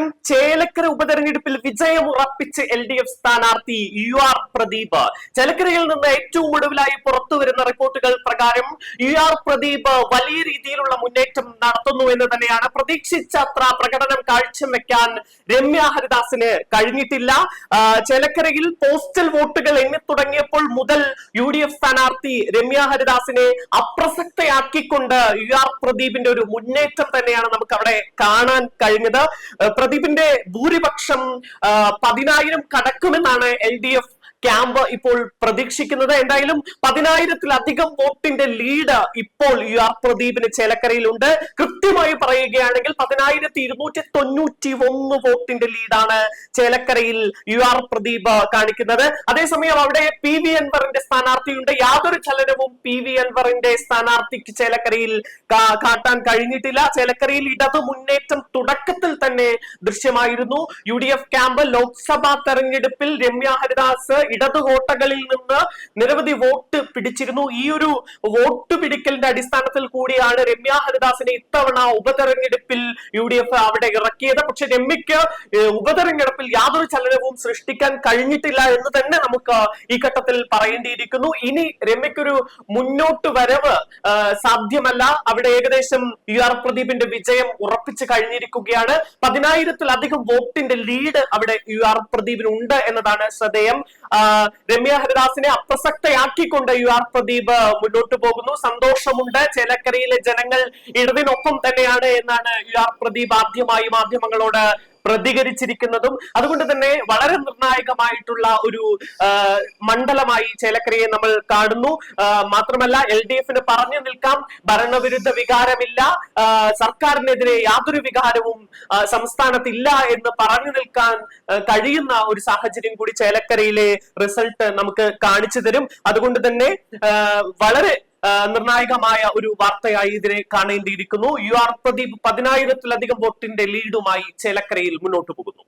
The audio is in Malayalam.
നമസ്കാരം ചേലക്കര ഉപതെരഞ്ഞെടുപ്പിൽ വിജയം ഉറപ്പിച്ച് എൽ ഡി എഫ് സ്ഥാനാർത്ഥി യു ആർ പ്രദീപ്. ചേലക്കരയിൽ നിന്ന് ഏറ്റവും ഒടുവിലായി പുറത്തു വരുന്ന റിപ്പോർട്ടുകൾ പ്രകാരം യു ആർ പ്രദീപ് വലിയ രീതിയിലുള്ള മുന്നേറ്റം നടത്തുന്നു എന്ന് തന്നെയാണ് പ്രതീക്ഷിച്ചത്ര പ്രകടനം കാഴ്ചവെക്കാൻ രമ്യ ഹരിദാസിന് കഴിഞ്ഞിട്ടില്ല. ചേലക്കരയിൽ പോസ്റ്റൽ വോട്ടുകൾ എണ്ണി തുടങ്ങിയപ്പോൾ മുതൽ യു ഡി എഫ് സ്ഥാനാർത്ഥി രമ്യ ഹരിദാസിനെ അപ്രസക്തയാക്കിക്കൊണ്ട് യു ആർ പ്രദീപിന്റെ ഒരു മുന്നേറ്റം തന്നെയാണ് നമുക്ക് അവിടെ കാണാൻ കഴിഞ്ഞത്. പ്രദീപിന്റെ ഭൂരിപക്ഷം പതിനായിരം കടക്കുമെന്നാണ് എൽ ഡി എഫ് ക്യാമ്പ് ഇപ്പോൾ പ്രതീക്ഷിക്കുന്നത്. എന്തായാലും പതിനായിരത്തിലധികം വോട്ടിന്റെ ലീഡ് ഇപ്പോൾ യു ആർ പ്രദീപിന് ചേലക്കരയിലുണ്ട്. കൃത്യമായി പറയുകയാണെങ്കിൽ പതിനായിരത്തി ഇരുന്നൂറ്റി തൊണ്ണൂറ്റി ഒന്ന് വോട്ടിന്റെ ലീഡാണ് ചേലക്കരയിൽ യു ആർ പ്രദീപ് കാണിക്കുന്നത്. അതേസമയം അവിടെ പി വി അൻവറിന്റെ സ്ഥാനാർത്ഥിയുണ്ട്. യാതൊരു ചലനവും പി വി അൻവറിന്റെ സ്ഥാനാർത്ഥിക്ക് ചേലക്കരയിൽ കാട്ടാൻ കഴിഞ്ഞിട്ടില്ല. ചേലക്കരയിൽ ഇടതു മുന്നേറ്റം തുടക്കത്തിൽ തന്നെ ദൃശ്യമായിരുന്നു. U D F camp Lok Sabha തെരഞ്ഞെടുപ്പിൽ രമ്യ ഹരിദാസ് ഇടത് കോട്ടകളിൽ നിന്ന് നിരവധി വോട്ട് പിടിച്ചിരുന്നു. ഈ ഒരു വോട്ട് പിടിക്കലിന്റെ അടിസ്ഥാനത്തിൽ കൂടിയാണ് രമ്യ ഹരിദാസിനെ ഇത്തവണ ഉപതെരഞ്ഞെടുപ്പിൽ യു ഡി എഫ് അവിടെ ഇറക്കിയത്. പക്ഷെ രമ്യക്ക് ഉപതെരഞ്ഞെടുപ്പിൽ യാതൊരു ചലനവും സൃഷ്ടിക്കാൻ കഴിഞ്ഞിട്ടില്ല എന്ന് തന്നെ നമുക്ക് ഈ ഘട്ടത്തിൽ പറയേണ്ടിയിരിക്കുന്നു. ഇനി രമ്യക്കൊരു മുന്നോട്ട് വരവ് സാധ്യമല്ല. അവിടെ ഏകദേശം യു ആർ പ്രദീപിന്റെ വിജയം ഉറപ്പിച്ചു കഴിഞ്ഞിരിക്കുകയാണ് പതിനായിരത്തിലധികം വോട്ടിന്റെ ലീഡ് അവിടെ യു ആർ പ്രദീപിന് ഉണ്ട് എന്നതാണ് ശ്രദ്ധേയം. രമ്യ ഹരിദാസിനെ അപ്രസക്തയാക്കിക്കൊണ്ട് യു ആർ പ്രദീപ് മുന്നോട്ട് പോകുന്നു. സന്തോഷമുണ്ട്. ചേലക്കരയിലെ ജനങ്ങൾ ഇടതിനൊപ്പം തന്നെയാണ് എന്നാണ് യു ആർ പ്രദീപ് ആദ്യമായി മാധ്യമങ്ങളോട് പ്രതികരിച്ചിരിക്കുന്നതും അതുകൊണ്ട് തന്നെ വളരെ നിർണായകമായിട്ടുള്ള ഒരു മണ്ഡലമായി ചേലക്കരയെ നമ്മൾ കാണുന്നു. മാത്രമല്ല എൽ ഡി എഫിന് പറഞ്ഞു നിൽക്കാം. ഭരണവിരുദ്ധ വികാരമില്ല. സർക്കാരിനെതിരെ യാതൊരു വികാരവും സംസ്ഥാനത്ത് സംസ്ഥാനത്തില്ല എന്ന് പറഞ്ഞു നിൽക്കാൻ കഴിയുന്ന ഒരു സാഹചര്യം കൂടി ചേലക്കരയിലെ റിസൾട്ട് നമുക്ക് കാണിച്ചു തരും. അതുകൊണ്ട് തന്നെ വളരെ നിർണായകമായ ഒരു വാർത്തയായി ഇതിനെ കാണേണ്ടിയിരിക്കുന്നു. യു ആർ പ്രദീപ് പതിനായിരത്തിലധികം വോട്ടിന്റെ ലീഡുമായി ചേലക്കരയിൽ മുന്നോട്ട് പോകുന്നു.